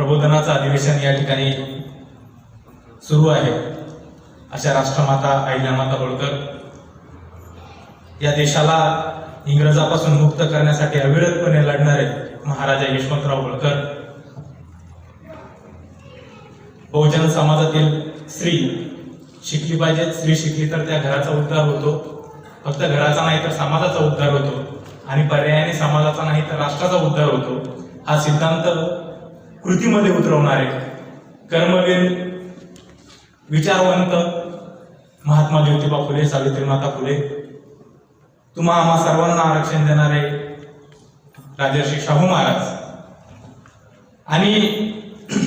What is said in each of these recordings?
प्रबोधनाचं अधिवेशन या ठिकाणी सुरू आहे. अशा राष्ट्रमाता अहिल्यामाता होळकर या देशाला इंग्रजापासून मुक्त करण्यासाठी अविरतपणे लढणारे महाराजा यशवंतराव होळकर बहुजन समाजातील स्त्री शिकली पाहिजे स्त्री शिकली तर त्या घराचा उद्धार होतो. फक्त घराचा नाही तर समाजाचा उद्धार होतो. आणि पर्यायाने समाजाचा नाही तर राष्ट्राचा उद्धार होतो. हा सिद्धांत कृतीमध्ये उतरवणारे कर्मवीर विचारवंत महात्मा ज्योतिबा फुले सावित्रीमाता फुले तुम्हा आम्हा सर्वांना आरक्षण देणारे राजर्षी शाहू महाराज. आणि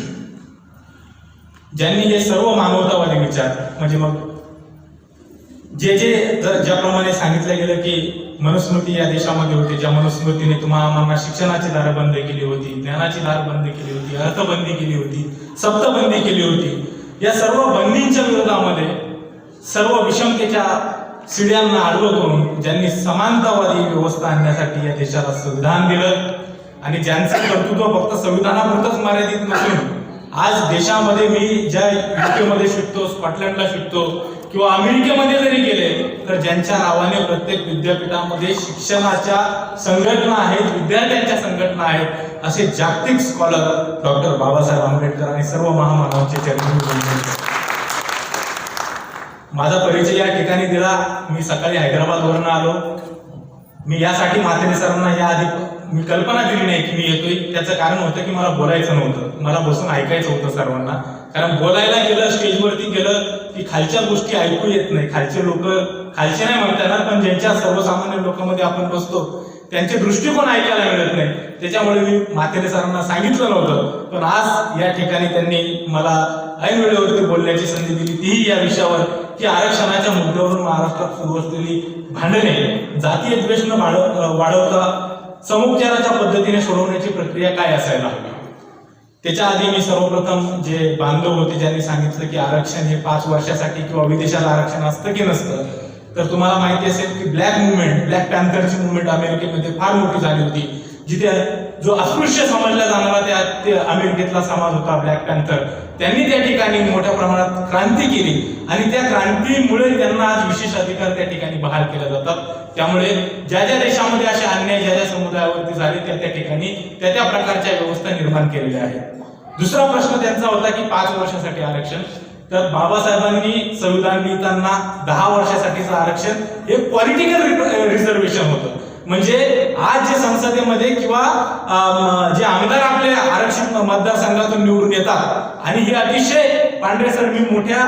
ज्यांनी हे सर्व मानवतावादी विचार म्हणजे मग जे जे ज्याप्रमाणे सांगितलं गेलं की मनुस्मृती या देशामध्ये होती ज्या मनुस्मृतीने तुम्हाला आम्हाला शिक्षणाची दार बंद केली होती ज्ञानाची दार बंद केली होती अर्थबंदी केली होती सप्तबंदी केली होती या सर्व बंदींच्या विरोधामध्ये सर्व विषमतेच्या सिड्यांना आडवं करून ज्यांनी समानतावादी व्यवस्था आणण्यासाठी या देशाला संविधान दिलं आणि ज्यांचं कर्तृत्व फक्त संविधानापुरतच मर्यादित नसून आज देशामध्ये मी ज्या युकेमध्ये शिकतो स्कॉटलंडला शिकतो किंवा अमेरिकेमध्ये जरी गेले तर ज्यांच्या नावाने प्रत्येक विद्यापीठामध्ये शिक्षणाच्या संघटना आहेत विद्यार्थ्यांच्या संघटना आहेत असे जागतिक स्कॉलर डॉक्टर बाबासाहेब आंबेडकर आणि सर्व महामानवांचे चरित्र माझा परिचय या ठिकाणी दिला. मी सकाळी हैदराबादवरून आलो. मी यासाठी मातेने सरांना या आधी मी कल्पना दिली नाही की मी येतोय. त्याचं कारण होतं की मला बोलायचं नव्हतं. मला बसून ऐकायचं होतं सर्वांना. कारण बोलायला गेलं स्टेजवरती गेलं की खालच्या गोष्टी ऐकू येत नाही. खालचे लोक खालचे नाही म्हणता येणार पण ज्यांच्या सर्वसामान्य लोकांमध्ये आपण बसतो त्यांचे दृष्टिकोन ऐकायला मिळत नाही. त्याच्यामुळे मी माथेरे सरांना सांगितलं नव्हतं. पण आज या ठिकाणी त्यांनी मला ऐन वेळेवरती बोलण्याची संधी दिली. तीही या विषयावर की आरक्षणाच्या मुद्द्यावरून महाराष्ट्रात सुरू असलेली भांडणे जातीय द्वेष न वाढवता समुपचाराच्या पद्धतीने सोडवण्याची प्रक्रिया काय असायला हवी? त्याच्या आधी मी सर्वप्रथम जे बांधव होते ज्यांनी सांगितलं की आरक्षण हे पाच वर्षासाठी किंवा विदेशाला आरक्षण असतं की नसतं तर तुम्हाला माहिती असेल की ब्लॅक मुवमेंट ब्लॅक पॅन्थरची मुवमेंट अमेरिकेमध्ये फार मोठी झाली होती जिथे जो अस्पृश्य समजला जाणारा त्या अमेरिकेतला समाज होता ब्लॅक पॅन्थर त्यांनी त्या ठिकाणी मोठ्या प्रमाणात क्रांती केली. आणि त्या क्रांतीमुळे त्यांना आज विशेष अधिकार त्या ठिकाणी बहाल केले जातात. त्यामुळे ज्या ज्या देशामध्ये असे अन्याय ज्या ज्या समुदायावरती झाले त्या त्या ठिकाणी त्या त्या प्रकारच्या व्यवस्था निर्माण केलेल्या आहेत. दुसरा प्रश्न त्यांचा होता की पाच वर्षासाठी आरक्षण. तर बाबासाहेबांनी संविधान लिहिताना दहा वर्षासाठीचं आरक्षण हे पॉलिटिकल रिझर्वेशन होतं. म्हणजे आज जे संसदेमध्ये किंवा जे आमदार आपल्या आरक्षित मतदारसंघातून निवडून येतात आणि हे अतिशय पांढरे सर मी मोठ्या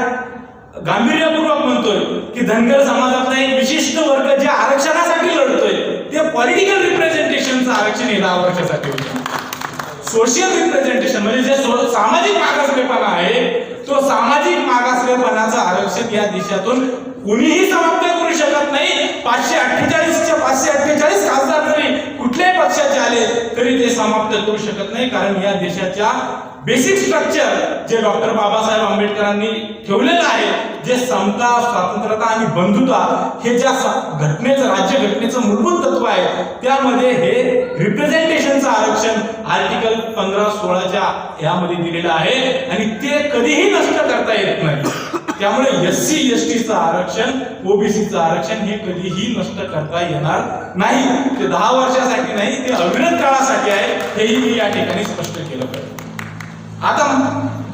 गांभीर्यपूर्वक म्हणतोय की धनगर समाजातला एक विशिष्ट वर्ग जे आरक्षणासाठी लढतोय ते पॉलिटिकल रिप्रेझेंटेशनचं आरक्षण हे दहा वर्षासाठी होतं. सोशल रिप्रेझेंटेशन म्हणजे जे सामाजिक मागासलेपणा आहे तो सामाजिक मागासलेपणाचं आरक्षण या देशातून कुणीही समाप्त पाचशे अठ्ठेचाळीसच्या पाचशे अठ्ठेचाळीस खासदार जरी कुठल्याही पक्षाचे आले तरी ते समाप्त करू शकत नाही. कारण या देशाच्या बेसिक स्ट्रक्चर जे डॉक्टर बाबासाहेब आंबेडकरांनी ठेवलेलं आहे जे समता स्वातंत्र्यता आणि बंधुता हे ज्या घटनेचं राज्य घटनेचं मूलभूत तत्व आहे त्यामध्ये हे रिप्रेझेंटेशनचं आरक्षण आर्टिकल पंधरा सोळाच्या यामध्ये दिलेलं आहे. आणि ते कधीही नष्ट करता येत नाही. त्यामुळे एस सी एस टीचं आरक्षण ओबीसीचं आरक्षण हे कधीही नष्ट करता येणार नाही. ते दहा वर्षासाठी नाही ते अविरत काळासाठी आहे हेही मी या ठिकाणी स्पष्ट केलं पाहिजे. आता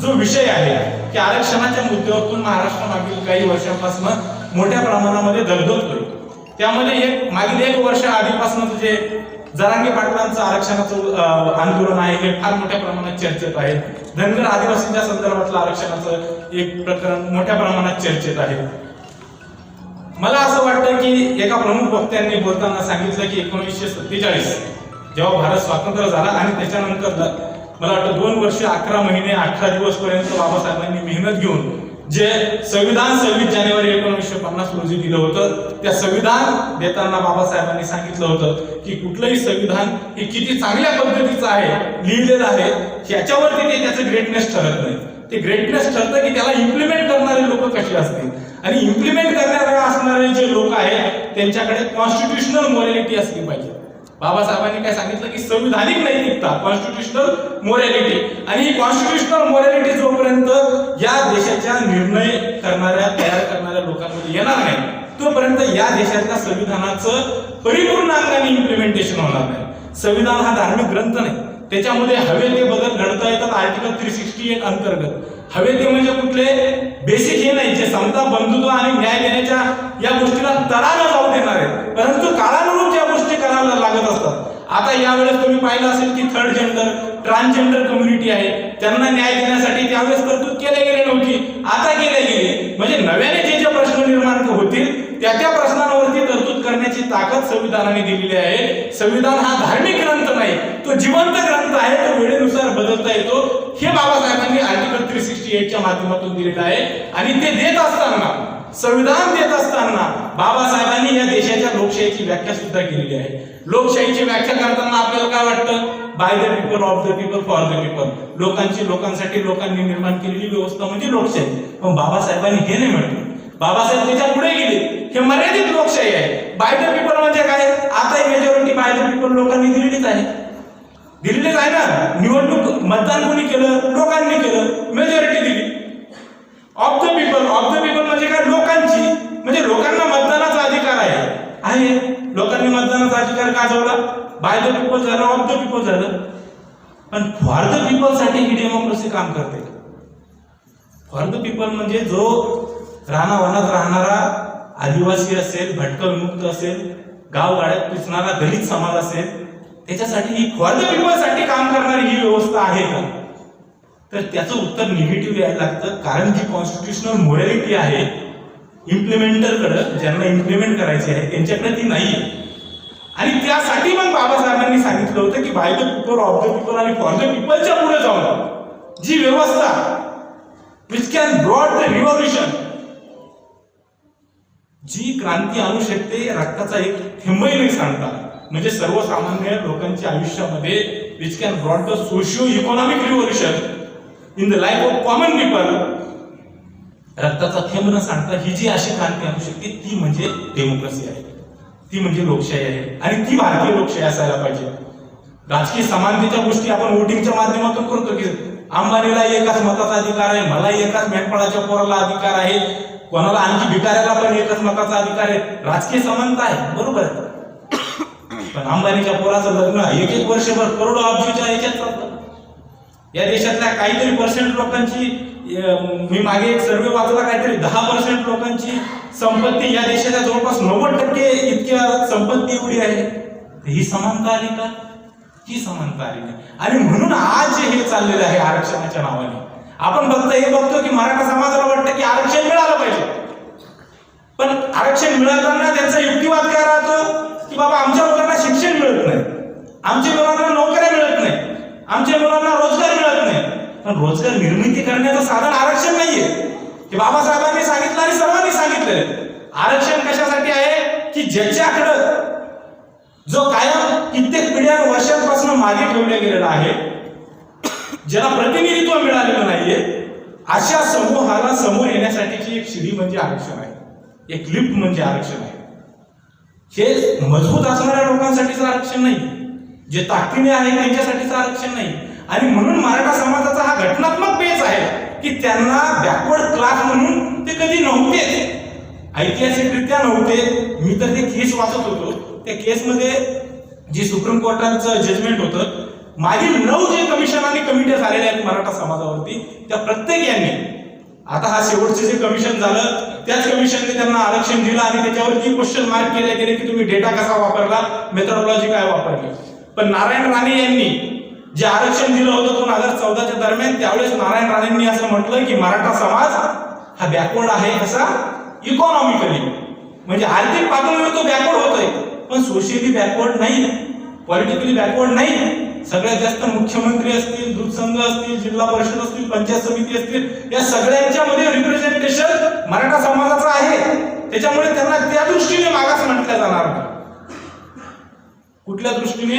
जो विषय आहे की आरक्षणाच्या मुद्द्यावरून महाराष्ट्र मागील काही वर्षांपासून मोठ्या प्रमाणामध्ये दलदलतोय त्यामध्ये एक मागील एक वर्ष आधीपासून जे जरांगी पाटलांचं आरक्षणाचं आंदोलन आहे हे फार मोठ्या प्रमाणात चर्चेत आहे. धनगर आदिवासींच्या संदर्भातलं आरक्षणाचं एक प्रकरण मोठ्या प्रमाणात चर्चेत आहे. मला असं वाटतं की एका प्रमुख वक्त्यांनी बोलताना सांगितलं की एकोणीसशे सत्तेचाळीस जेव्हा भारत स्वातंत्र्य झाला आणि त्याच्यानंतर मला वाटतं दोन वर्ष अकरा महिने अठरा दिवस पर्यंत बाबासाहेबांनी मेहनत घेऊन जे संविधान सव्वीस जानेवारी एकोणीसशे पन्नास रोजी दिलं होतं त्या संविधान देताना बाबासाहेबांनी सांगितलं होतं की कुठलंही संविधान हे किती चांगल्या पद्धतीचं आहे लिहिलेलं आहे ह्याच्यावरती ते त्याचं ग्रेटनेस ठरत नाही. ते ग्रेटनेस ठरतं की त्याला इम्प्लिमेंट करणारे लोक कसे असतील? आणि इम्प्लिमेंट करणारे असणारे जे लोक आहेत त्यांच्याकडे कॉन्स्टिट्युशनल मॉरॅलिटी असली पाहिजे. बाबासाहेबांनी काय सांगितलं की संविधानिक नैतिकता कॉन्स्टिट्युशनल मोरॅलिटी आणि ही कॉन्स्टिट्युशनल मोरॅलिटी जोपर्यंत या देशाच्या निर्णय करणाऱ्या तयार करणाऱ्या लोकांमध्ये येणार नाही तोपर्यंत या देशाच्या संविधानाचं परिपूर्ण अंगाने इम्प्लिमेंटेशन होणार नाही. संविधान हा धार्मिक ग्रंथ नाही. त्याच्यामध्ये हवे ते बदल घडता येतात आर्टिकल थ्री सिक्स्टी एट अंतर्गत. हवे ते म्हणजे कुठले बेसिक हे नाही जे समता बंधुत्व आणि न्याय देण्याच्या या गोष्टीला तडा न जाऊ देणार. आहे परंतु काळा ज्या गोष्टी करायला लागत असतात आता यावेळेस तुम्ही पाहिलं असेल की थर्ड जेंडर ट्रान्सजेंडर कम्युनिटी आहे. त्यांना न्याय देण्यासाठी त्यावेळेस तरतूद केल्या गेले नव्हती. आता केल्या गेले. म्हणजे नव्याने जे जे प्रश्न निर्माण होतील त्या त्या प्रश्नांवरती तरतूद करण्याची ताकद संविधानाने दिलेली आहे. संविधान हा धार्मिक ग्रंथ नाही तो जिवंत ग्रंथ आहे तो वेळेनुसार बदलता येतो. हे बाबासाहेबांनी आर्टिकल थ्री सिक्स्टी एटच्या माध्यमातून दिलेलं आहे. आणि ते देत असताना संविधान देत असताना बाबासाहेबांनी या देशाच्या लोकशाहीची व्याख्या सुद्धा केलेली आहे. लोकशाहीची व्याख्या करताना आपल्याला काय वाटतं? By the people of the people for the people लोकांची लोकांसाठी लोकांनी निर्माण केलेली व्यवस्था म्हणजे लोकशाही. पण बाबासाहेबांनी हे नाही म्हटलं. बाबासाहेब त्याच्या पुढे गेले. हे मर्यादित लोकशाही आहे. बाय द पीपल म्हणजे काय? आता मेजॉरिटी बाय द पीपल लोकांनी दिलेलीच आहे. दिलेलीच आहे ना? निवडणूक मतदान कोणी केलं? लोकांनी केलं. मेजॉरिटी दिली. Of the people of the people म्हणजे काय? लोकांची. म्हणजे लोकांना मतदानाचा अधिकार आहे. आहे. लोकांनी मतदानाचा अधिकार गाजवला बाय द पीपल झालं ऑफ द पीपल झालं. पण फॉर द पीपलसाठी ही डेमोक्रेसी काम करते. फॉर द पीपल म्हणजे जो रानावनात राहणारा आदिवासी असेल भटक विमुक्त असेल गावगाड्यात पिसणारा दलित समाज असेल त्याच्यासाठी ही फॉर द पीपलसाठी काम करणारी ही व्यवस्था आहे. का तर त्याचं उत्तर निगेटिव्ह यायला लागतं कारण जी कॉन्स्टिट्युशनल मोरॅलिटी आहे. इम्प्लिमेंटरकडं ज्यांना इम्प्लिमेंट करायची आहे त्यांच्याकडे ती नाही आहे आणि त्यासाठी पण बाबासाहेबांनी सांगितलं होतं की by the people of the people आणि फॉर द पीपलच्या पुढे जाऊन जी व्यवस्था which can broad the revolution जी क्रांती आणू शकते रक्ताचा एक थेंबही नाही सांगता. म्हणजे सर्वसामान्य लोकांच्या आयुष्यामध्ये which can broad the socio economic revolution in the life of common people रक्ताचा थेंब न सांगता ही जी अशी क्रांती आणू शकते ती म्हणजे डेमोक्रेसी आहे. ती म्हणजे लोकशाही आहे. आणि ती भारतीय लोकशाही असायला पाहिजे. राजकीय समानतेच्या गोष्टी आपण वोटिंगच्या माध्यमातून करतो की अंबानीला एकाच मताचा अधिकार आहे मला एकाच मेंढपाळाच्या पोराला अधिकार आहे कोणाला आणखी भिकाऱ्याला पण एकच मताचा अधिकार आहे. राजकीय समानता आहे बरोबर. आहे पण अंबानीच्या पोराचं लग्न एक एक वर्षभर करोडो अब्जूच्या याच्यात चालतं. या देशातल्या काहीतरी पर्सेंट लोकांची मी मागे एक सर्वे वाचला काहीतरी दहा पर्सेंट लोकांची संपत्ती या देशाच्या जवळपास नव्वद टक्के इतक्या संपत्ती एवढी आहे. ही समानता आली का? ही समानता आली नाही आणि म्हणून आज हे चाललेलं आहे आरक्षणाच्या नावाने. आपण फक्त हे बघतो की मराठा समाजाला वाटतं की आरक्षण मिळालं पाहिजे. पण आरक्षण मिळताना त्यांचा युक्तिवाद काय राहतो? की बाबा आमच्या लोकांना शिक्षण मिळत नाही. आमच्या मुलांना नोकऱ्या मिळत आमच्या मुलांना रोजगार मिळत नाही. पण रोजगार निर्मिती करण्याचं साधन आरक्षण नाहीये. हे बाबासाहेबांनी सांगितलं आणि सर्वांनी सांगितलं. आरक्षण कशासाठी आहे? की ज्याच्याकडं जो कायम कित्येक पिढ्या वर्षांपासून मागे ठेवला गेलेला आहे ज्याला प्रतिनिधित्व मिळालेलं नाहीये अशा समूहाला समोर येण्यासाठीची एक शिडी म्हणजे आरक्षण आहे. एक लिफ्ट म्हणजे आरक्षण आहे. हे मजबूत असणाऱ्या लोकांसाठीचं आरक्षण नाही. जे ताकदीने आहे त्यांच्यासाठीचं आरक्षण नाही. आणि म्हणून मराठा समाजाचा हा घटनात्मक बेस आहे की त्यांना बॅकवर्ड क्लास म्हणून ते कधी नव्हतेच ऐतिहासिकरित्या नव्हते. मी तर ते केस वाचत होतो. त्या केसमध्ये जे सुप्रीम कोर्टाचं जजमेंट होतं मागील नऊ जे कमिशन आणि कमिट्या झालेल्या आहेत मराठा समाजावरती त्या प्रत्येक यांनी आता हा शेवटचं जे कमिशन झालं त्याच कमिशनने त्यांना आरक्षण दिलं आणि त्याच्यावरती क्वेश्चन मार्क केले गेले की तुम्ही डेटा कसा वापरला मेथडॉलॉजी काय वापरली. पण नारायण राणे यांनी जे आरक्षण दिलं होतं दोन हजार चौदाच्या दरम्यान त्यावेळेस नारायण राणेंनी असं म्हटलं की मराठा समाज हा बॅकवर्ड आहे कसा इकॉनॉमिकली म्हणजे आर्थिक पातळीवर तो बॅकवर्ड होतोय पण सोशियली बॅकवर्ड नाही. पॉलिटिकली बॅकवर्ड नाही. सगळ्यात जास्त मुख्यमंत्री असतील दूरसंघ असतील जिल्हा परिषद असतील पंचायत समिती असतील या सगळ्यांच्या मध्ये रिप्रेझेंटेशन मराठा समाजाचं आहे. त्याच्यामुळे त्यांना त्या दृष्टीने मागास म्हटलं जाणार. कुठल्या दृष्टीने?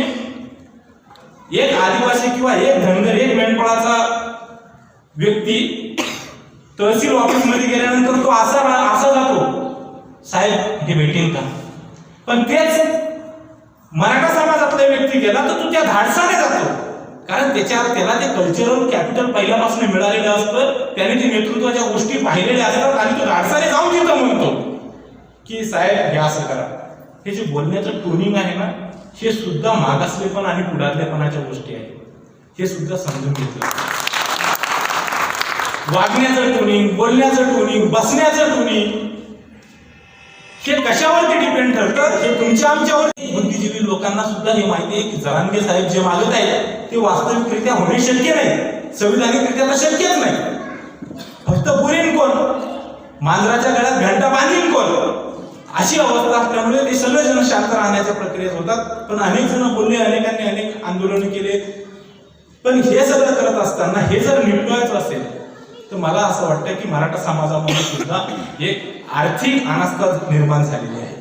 एक आदिवासी किंवा एक धनगर एक मेंढपाळाचा व्यक्ती तहसील ऑफिसमध्ये गेल्यानंतर तो असा असा जातो साहेब हे भेटेल का? पण तेच मराठा समाजातला व्यक्ती गेला तर तो त्या धाडसाने जातो. कारण त्याच्यावर त्याला ते कल्चरल कॅपिटल पहिल्यापासून मिळालेलं असतं. त्याने ते नेतृत्वाच्या गोष्टी पाहिलेल्या असतात आणि तो धाडसाने जाऊन तिथं म्हणतो की साहेब हे असं करा. हे जे बोलण्याचं टोनिंग आहे ना हे सुद्धा मागासलेपण आणि पुढारलेपणाच्या गोष्टी आहेत. हे सुद्धा समजून घेतलं वागण्याचं टोनिंग बोलण्याचं टोनिंग बसण्याचं टोनिंग हे कशावरती डिपेंड ठरतं? हे तुमच्या आमच्यावरती. बुद्धिजीवी लोकांना सुद्धा हे माहिती आहे की जरांगे साहेब जे मागत आहेत ते वास्तविकरित्या होणे शक्य नाही. संविधानिकरित्या तर शक्यच नाही. फक्त पुरेन कोण? मांजराच्या गळ्यात घंटा बांधील कोण? अशी अवस्था असल्यामुळे ते सगळेजण शांत राहण्याच्या प्रक्रियेत होतात. पण अनेक जण बोलले अनेकांनी अनेक आंदोलन केले. पण हे सगळं करत असताना हे जर निपटवायचं असेल तर मला असं वाटतं की मराठा समाजामध्ये सुद्धा एक आर्थिक अनास्था निर्माण झालेली आहे.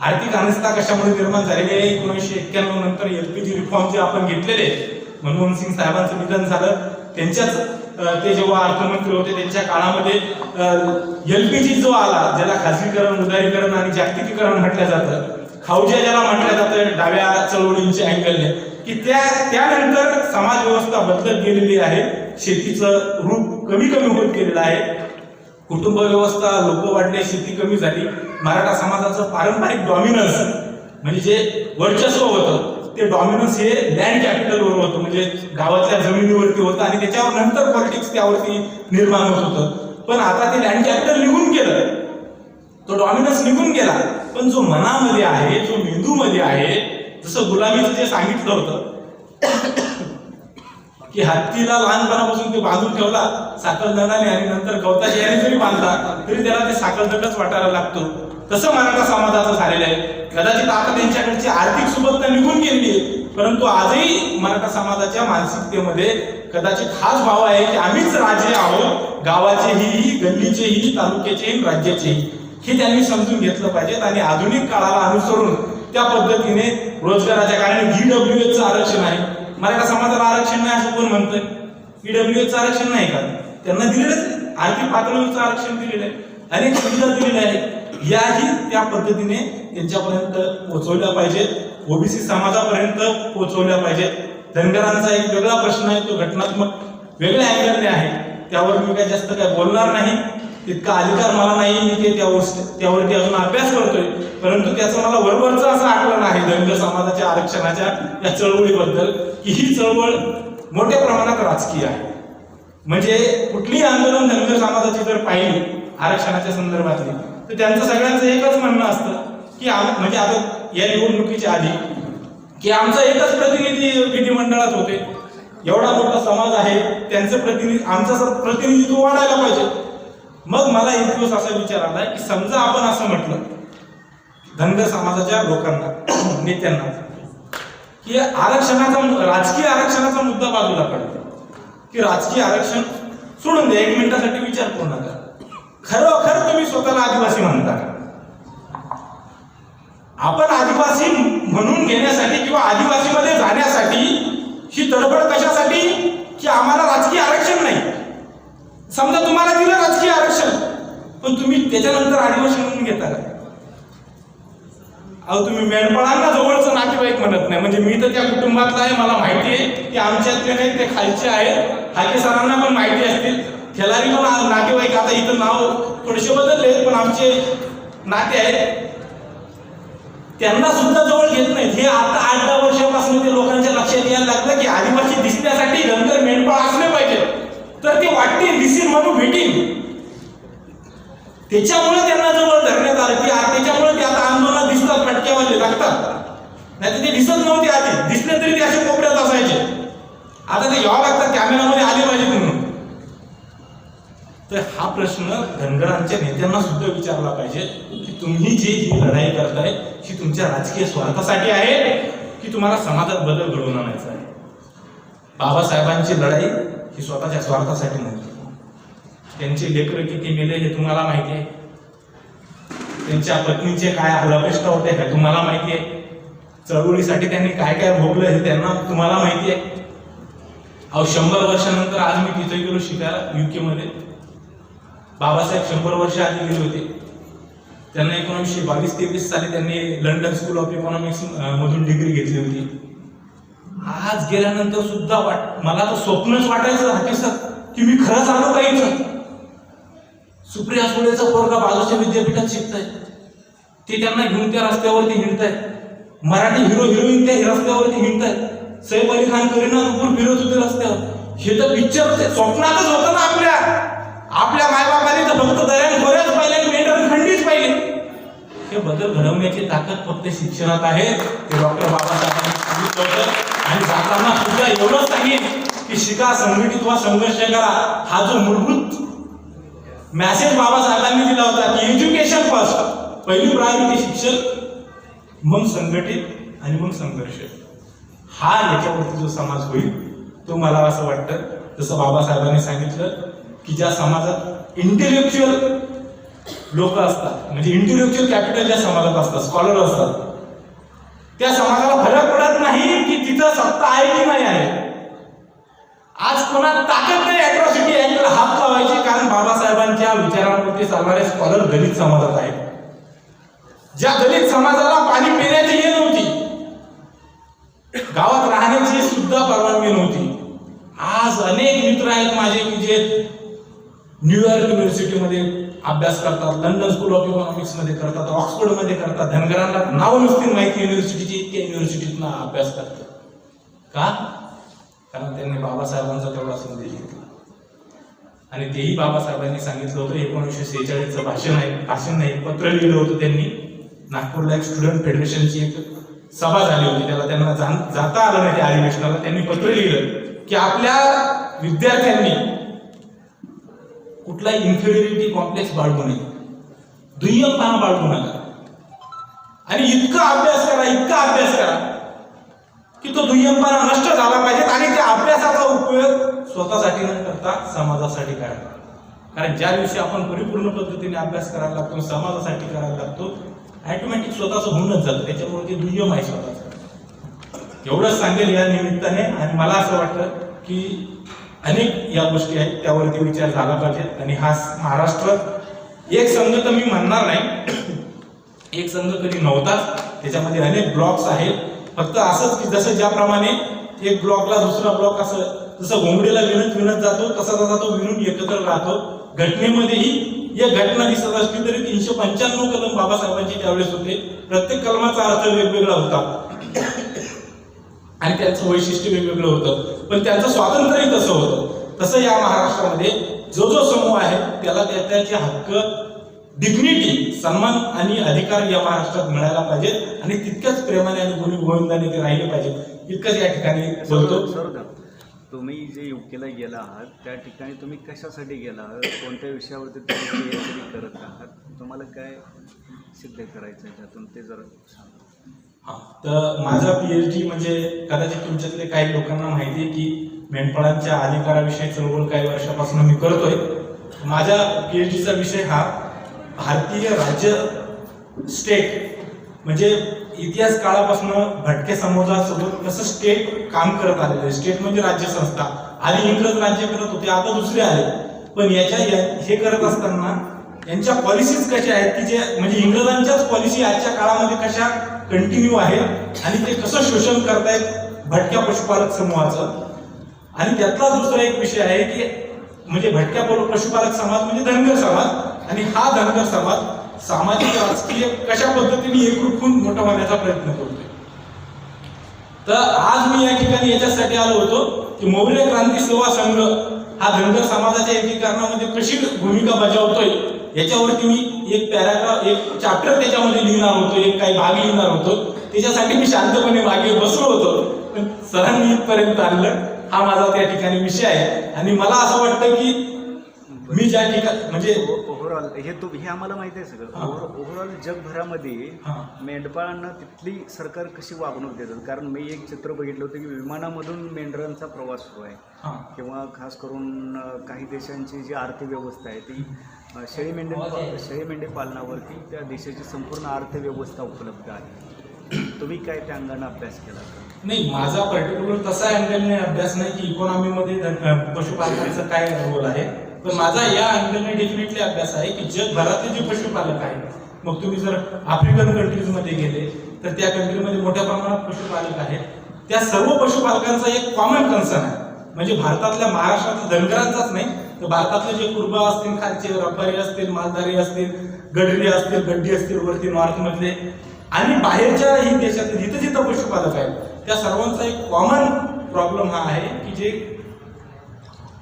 आर्थिक अनास्था कशामुळे निर्माण झालेली आहे? एकोणीसशे एक्क्याण्णव नंतर एल पी जी रिफॉर्म जे आपण घेतलेले मनमोहन सिंग साहेबांचं निधन झालं. त्यांच्याच ते जेव्हा अर्थमंत्री होते त्यांच्या काळामध्ये एलपीजी जो आला ज्याला खासगीकरण उदारीकरण आणि जागतिकीकरण म्हटलं जातं खाऊजा ज्याला म्हटलं जातं डाव्या चळवळींच्या अँगलने की त्या त्यानंतर समाज व्यवस्था बदलत गेलेली आहे शेतीचं रूप कमी कमी होत गेलेलं आहे कुटुंब व्यवस्था लोक वाढले शेती कमी झाली मराठा समाजाचं पारंपरिक डॉमिनन्स म्हणजे जे वर्चस्व होतं ते डॉमिनन्स हे लँड कॅपिटलवर होतं. म्हणजे गावातल्या जमिनीवरती होतं आणि त्याच्यावर नंतर पॉलिटिक्स त्यावरती निर्माण होत होतं. पण आता ते लँड कॅपिटल निघून गेलं. तो डॉमिनन्स निघून गेला. पण जो मनामध्ये आहे जो मेंदूमध्ये आहे जसं गुलाबीचं जे सांगितलं होतं की हत्तीला लहानपणापासून ते बांधून ठेवला साखळदंडाने आणि नंतर गवताची याने जरी बांधला तरी त्याला ते साखळदंडच वाटायला लागतो. तसं मराठा समाजाचं झालेलं आहे. कदाचित आता त्यांच्याकडची आर्थिक सुबत्ता निघून गेली आहे. परंतु आजही मराठा समाजाच्या मानसिकतेमध्ये कदाचित हाच भाव आहे की आम्हीच राजे आहोत. गावाचेही गल्लीचेही तालुक्याचेही राज्याचेही. हे त्यांनी समजून घेतलं पाहिजेत आणि आधुनिक काळाला अनुसरून त्या पद्धतीने रोजगाराच्या कारण ईडब्ल्यू एच आरक्षण आहे. मराठा समाजाला आरक्षण नाही असं कोण म्हणतोय? ईडब्ल्यू एचं आरक्षण नाही का? त्यांना दिलेलंच आर्थिक पातळीवरचं आरक्षण दिलेलं आहे. अनेक सुविधा दिलेल्या आहेत. याही त्या पद्धतीने त्यांच्यापर्यंत पोहोचवल्या पाहिजेत. ओबीसी समाजापर्यंत पोहोचवल्या पाहिजेत. धनगरांचा एक वेगळा प्रश्न आहे तो घटनात्मक वेगळ्या अँगलने आहे. त्यावर मी काय जास्त काय बोलणार नाही. तितका अधिकार मला नाही मी ते त्यावर त्यावरती अजून अभ्यास करतोय. परंतु त्याचं मला वरवरचं असं आकलन आहे धनगर समाजाच्या आरक्षणाच्या या चळवळीबद्दल की ही चळवळ मोठ्या प्रमाणात राजकीय आहे. म्हणजे कुठलीही आंदोलन धनगर समाजाची जर पाहिली आरक्षणाच्या संदर्भातली तर त्यांचं सगळ्यांचं एकच म्हणणं असतं की आम- म्हणजे आता या निवडणुकीच्या आधी की आमचा एकच प्रतिनिधी विधिमंडळात होते. एवढा मोठा समाज आहे त्यांचं प्रतिनिधी आमचं सर प्रतिनिधित्व वाढायला पाहिजे. मग मला एक दिवस असा विचार आला की समजा आपण असं म्हटलं धनगर समाजाच्या लोकांना नेत्यांना की आरक्षणाचा राजकीय आरक्षणाचा मुद्दा बाजूला काढतो की राजकीय आरक्षण सोडून द्या एक मिनिटासाठी विचार करू नका. खरोखर तुम्ही स्वतःला आदिवासी म्हणता आपण आदिवासी म्हणून घेण्यासाठी किंवा आदिवासीमध्ये जाण्यासाठी ही तडफड कशासाठी? की आम्हाला राजकीय आरक्षण नाही. समजा तुम्हाला दिलं राजकीय आरक्षण पण तुम्ही त्याच्यानंतर आदिवासी म्हणून घेता का? अहो तुम्ही मेंढपाळांना जवळचं नातेवाईक म्हणत नाही. म्हणजे मी तर त्या कुटुंबातला आहे मला माहिती आहे. की आमच्यातले नाही ते खालचे आहेत. हाके सरांना पण माहिती असतील. खेळारी पण नातेवाईक आता इथं नाव थोडेसे बदलले पण आमचे नाते आहेत. त्यांना सुद्धा जवळ घेत नाहीत. हे आता आठ दहा वर्षापासून ते लोकांच्या लक्षात यायला लागलं की आदिवासी दिसण्यासाठी धनगर मेंढपाळ असले पाहिजे. तर ते वाटतील दिसील म्हणून भेटीन त्याच्यामुळे त्यांना जवळ धरण्यात आलं की त्याच्यामुळे ते आता आंदोलन दिसतात फटक्यावाले लागतात. नाही ते दिसत नव्हते आधी. दिसले तरी ते असे कोपऱ्यात असायचे. आता ते यावं लागतात कॅमेरामध्ये आले पाहिजे म्हणून तर हा प्रश्न धनगरांच्या नेत्यांना सुद्धा विचारला पाहिजे की तुम्ही जी ही लढाई करताय ही तुमच्या राजकीय स्वार्थासाठी आहे की तुम्हाला समाजात बदल घडवून आणायचा आहे? बाबासाहेबांची लढाई ही स्वतःच्या स्वार्थासाठी नव्हती. त्यांचे लेकर किती मेले हे तुम्हाला माहिती आहे. त्यांच्या पत्नीचे काय हलापेष्टा होते हे तुम्हाला माहिती आहे. चळवळीसाठी त्यांनी काय काय भोगलं हे त्यांना तुम्हाला माहिती आहे. अहो शंभर वर्षानंतर आज मी तिथे गेलो शिकायला युके मध्ये. बाबासाहेब शंभर वर्ष आधी गेले होते. त्यांना एकोणीसशे बावीस तेवीस साली त्यांनी लंडन स्कूल ऑफ इकॉनॉमिक्स मधून डिग्री घेतली होती. आज गेल्यानंतर सुद्धा वाट मला तर स्वप्नच वाटायचं हकीकत की मी खरंच आलो पाहिजे सुप्रिया सुळेचा पोरगा बाजूच्या विद्यापीठात शिकताय. ते त्यांना घेऊन त्या रस्त्यावरती हिंडतायत मराठी हिरो हिरोईन त्या रस्त्यावरती हिंडतायत सैफ अली खान करीना कपूर फिरत होते रस्त्यावर. हे तर पिक्चर स्वप्नातच होतं ना आपल्या. आपल्या मायबापाने तर फक्त दऱ्यान खोऱ्याच पाहिले आणि मेंढर खंडीच पाहिले. हे बदल घडवण्याची ताकद फक्त शिक्षणात आहे. ते डॉक्टर बाबासाहेबांनी सांगितलं होतं. आणि जाताना सुद्धा एवढंच सांगेन की शिका संघटित वा संघर्ष करा. हा जो मूलभूत मॅसेज बाबासाहेबांनी दिला होता की एज्युकेशन फर्स्ट पहिली प्रायोरिटी शिक्षण मग संघटित आणि मग संघर्ष. हा याच्यावरती जो समाज होईल तो मला असं वाटतं. जसं बाबासाहेबांनी सांगितलं की ज्या समाजात इंटेलेक्च्युअल लोक असतात म्हणजे इंटेलेक्च्युअल कॅपिटल ज्या समाजात असतात स्कॉलर असतात त्या समाजाला फरक पडत नाही की तिथं सत्ता आहे की नाही आहे. आज कोणात ताकद नाही अॅट्रॉसिटी ऍक्टला हात लावायची कारण बाबासाहेबांच्या विचारांवरती चालणारे स्कॉलर दलित समाजात आहेत. ज्या दलित समाजाला पाणी पिण्याची हे नव्हती गावात राहण्याची सुद्धा परवानगी नव्हती. आज अनेक मित्र आहेत माझे की जे न्यूयॉर्क युनिव्हर्सिटीमध्ये अभ्यास करतात लंडन स्कूल ऑफ इकॉनॉमिक्समध्ये करतात ऑक्सफोर्डमध्ये करतात धनगरांना नाव नसतील माहिती युनिव्हर्सिटीची इतक्या युनिव्हर्सिटीतनं अभ्यास करतात. का? कारण त्यांनी बाबासाहेबांचा तेवढा संदेश घेतला. आणि तेही बाबासाहेबांनी सांगितलं होतं एकोणीसशे सेहेचाळीसचं भाषण आहे भाषण नाही पत्र लिहिलं होतं त्यांनी. नागपूरला एक स्टुडंट फेडरेशनची एक सभा झाली होती त्याला त्यांना जाण- जाता आलं नाही त्या अधिवेशनाला त्यांनी पत्र लिहिलं की आपल्या विद्यार्थ्यांनी कुठला इन्फिरियरिटी कॉम्प्लेक्स बाळगू नये. दुय्यमपणा बाळगू नका. आणि इतका अभ्यास करा इतका अभ्यास करा की तो दुय्यमपणा नष्ट झाला पाहिजे आणि त्या अभ्यासाचा उपयोग स्वतःसाठी न करता समाजासाठी करा. कारण ज्या दिवशी आपण परिपूर्ण पद्धतीने अभ्यास करायला लागतो समाजासाठी करायला लागतो ॲटोमॅटिक स्वतःच होऊनच जातं. त्याच्यामुळे ते दुय्यम आहे स्वतःच. एवढंच सांगेल या निमित्ताने. आणि मला असं वाटतं की अनेक या गोष्टी आहेत त्यावरती विचार झाला पाहिजे. आणि हा महाराष्ट्र एक संघ तर मी म्हणणार नाही. एक संघ कधी नव्हताच. त्याच्यामध्ये अनेक ब्लॉक्स आहेत. फक्त असंच की जसं ज्याप्रमाणे एक ब्लॉकला दुसरा ब्लॉक असं जसं घोंगडीला विणत विणत जातो तसा तसा तो विणून एकत्र राहतो. घटनेमध्येही या घटना दिसत असली तरी तीनशे पंच्याण्णव कलम बाबासाहेबांची त्यावेळेस होते. प्रत्येक कलमाचा अर्थ वेगवेगळा होता. आणि त्यांचं वैशिष्ट्य वेगवेगळं होतं. पण त्यांचं स्वातंत्र्यही तसं होतं. तसं या महाराष्ट्रामध्ये जो जो समूह आहे त्याला त्या त्याचे हक्क डिग्निटी सन्मान आणि अधिकार या महाराष्ट्रात मिळायला पाहिजेत आणि तितक्याच प्रेमाने आणि गुणी गोविंदाने ते राहिले पाहिजेत इतकंच या ठिकाणी बोलतो. तुम्ही जे युकेला गेला आहात त्या ठिकाणी तुम्ही कशासाठी गेला आहात? कोणत्या विषयावरती तुम्ही करत आहात? तुम्हाला काय सिद्ध करायचं आहे त्यातून ते जरा सांगा. तर माझा पीएच डी म्हणजे कदाचित तुमच्यातले काही लोकांना माहिती आहे की मेंढपाळांच्या अधिकाराविषयी चळवळ काही वर्षापासून मी करतोय. माझ्या पीएच डीचा विषय हा भारतीय राज्य स्टेट म्हणजे इतिहास काळापासून भटके समाजासोबत कसं स्टेट काम करत आलेलं आहे. स्टेट म्हणजे राज्य संस्था. आधी इंग्रज राज्य करत होते आता दुसरे आले. पण याच्या या- हे करत असताना यांच्या पॉलिसीज कशा आहेत? की जे म्हणजे इंग्रजांच्याच पॉलिसी आजच्या काळामध्ये कशा कंटिन्यू आहेत आणि ते कसं शोषण करतायत भटक्या पशुपालक समूहाचं? आणि त्यातला दुसरा एक विषय आहे की म्हणजे भटक्या पशुपालक समाज म्हणजे धनगर समाज. आणि हा धनगर समाज सामाजिक राजकीय कशा पद्धतीने एकरूप होऊन मोठा होण्याचा प्रयत्न करतोय. तर आज मी या ठिकाणी याच्यासाठी आलो होतो की मौर्य क्रांती सेवा संघ हा धनगर समाजाच्या एकीकरणामध्ये कशी भूमिका बजावतोय याच्यावरती मी एक पॅराग्राफ एक चॅप्टर त्याच्यामध्ये लिहिणार होतो एक काही भाग लिहिणार होतो. त्याच्यासाठी मी शांतपणे मागे बसलो होतो. पण सरांनी इथपर्यंत आणलं. हा माझा त्या ठिकाणी विषय आहे. आणि मला असं वाटतं की मी ज्या ठिकाणी म्हणजे ओव्हरऑल हे तू हे आम्हाला माहिती आहे. सगळं. ओव्हरऑल जगभरामध्ये. मेंढपाळांना तिथली सरकार कशी वागणूक देतात? कारण मी एक चित्र बघितलं होतं की विमानामधून मेंढरांचा प्रवास सुरू आहे. किंवा खास करून काही देशांची जी अर्थव्यवस्था आहे ती शेळी मेंढी शेळी मेंढी पालनावरती त्या देशाची संपूर्ण अर्थव्यवस्था उपलब्ध आहे. तुम्ही काय त्या अंगाने अभ्यास केला? नाही माझा पर्टिक्युलर तसा अँगलने अभ्यास नाही की इकॉनॉमीमध्ये धन- पशुपालकांचा काय रोल आहे. पण माझा या अँगलने डेफिनेटली अभ्यास आहे की जगभरातले जे पशुपालक आहेत मग तुम्ही जर आफ्रिकन कंट्रीजमध्ये गेले तर त्या कंट्रीमध्ये मोठ्या प्रमाणात पशुपालक आहेत. त्या सर्व पशुपालकांचा एक कॉमन कन्सर्न आहे. म्हणजे भारतातल्या महाराष्ट्रातल्या धनगरांचाच नाही तर भारतातले जे कुर्बा असतील खालचे रबारी असतील मालधारी असतील गडरी असतील गड्डी असतील वरती नॉर्थमधले आणि आणि बाहेरच्याही देशातले जिथे जिथं पशुपालक आहेत त्या सर्वांचा एक कॉमन प्रॉब्लेम हा आहे की जे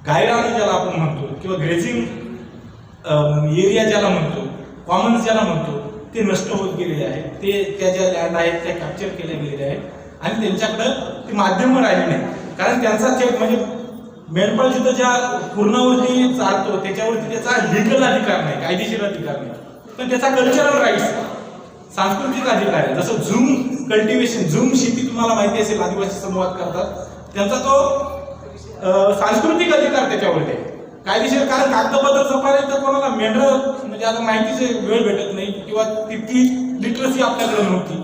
गायरान ज्याला आपण म्हणतो किंवा ग्रेझिंग एरिया ज्याला म्हणतो कॉमन्स ज्याला म्हणतो ते नष्ट होत गेलेले आहेत. ते त्या ज्या लँड आहेत त्या कॅप्चर केल्या गेलेल्या आहेत. आणि त्यांच्याकडं ती माध्यमं राहिली नाही कारण त्यांचा चेक म्हणजे मेंढपाळ जिथं ज्या पूर्णावरती चालतो त्याच्यावरती त्याचा लिगल अधिकार नाही कायदेशीर अधिकार नाही. पण त्याचा कल्चरल राईट्स सांस्कृतिक अधिकार आहे. जसं झूम कल्टिवेशन झूम शेती तुम्हाला माहिती असेल आदिवासी संवाद करतात. त्यांचा तो सांस्कृतिक अधिकार त्याच्यावरती आहे. कायदेशीर कारण कागदपत्र जपायला तर कोणाला मेंढर म्हणजे आता माहितीचे वेळ भेटत नाही किंवा तितकी लिटरसी आपल्याकडे नव्हती.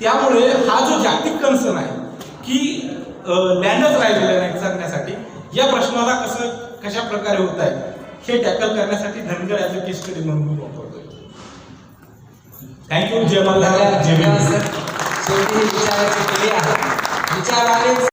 त्यामुळे हा जो जागतिक कन्सर्न आहे की लँडच राहिलेलं नाही जगण्यासाठी या प्रश्नाला कसं कशा प्रकारे होत आहे हे टॅकल करण्यासाठी धनगर याचं केस स्टडी म्हणून मी वापरतोय. थँक्यू जय मल्हार जय सर. शेवटी विचारायची आहे. विचार आले.